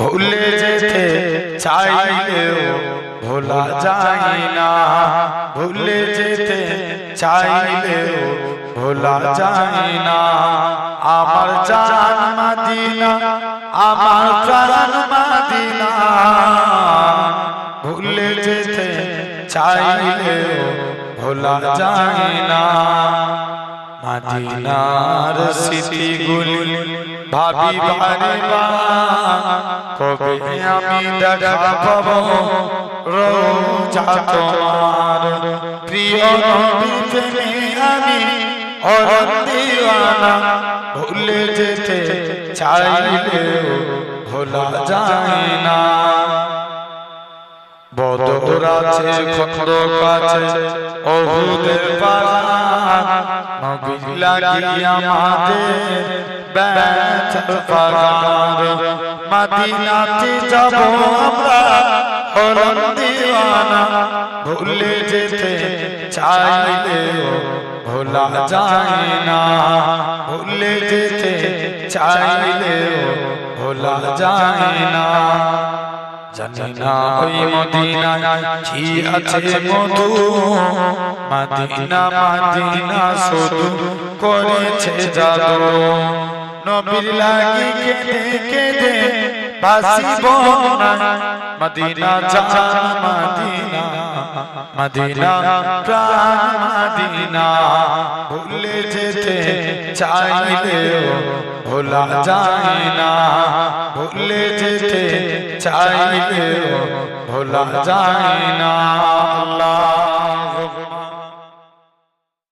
ভুলে যেতে চাইলেও ভোলা যায় না। ভুলে যেতে চাইলেও ভোলা যায় না। আমার জান মাদিনা, আমার প্রাণ মাদিনা। ভুলে যেতে চাইলেও ভোলা যায় না। মাদিনার স্মৃতিগুলি ভাবি বারে কবে আমি দেখা পাবো রোজা তোমার। প্রিয় নবী আমি অরণ দিওয়ানা, ভুলে যেতে চাইলেও ভোলা যায় না। বদর আছে খন্দক আছে অহুদের পাহাড় নবী লাগিয়া আমাদের ব্যথার পাগার মদিনাতে যাব আমরা। হলন দিওয়ানা, ভুলে যেতে চাইলেও ভোলা যায় না। ভুলে যেতে চাইলেও ভোলা যায় না। জানি না ওই মদিনায় কি আছে মধু। মদিনা মদিনা শুধু করেছে জাদু। নবীর লাগি কেঁদে কেঁদে বাসিব না। মদিনা জান মদিনা মদিনা প্রাণ মদিনা ভুলে যেতে চাইলেও ভোলা যায় না। ভুলে যেতে চাইলেও ভোলা যায় না।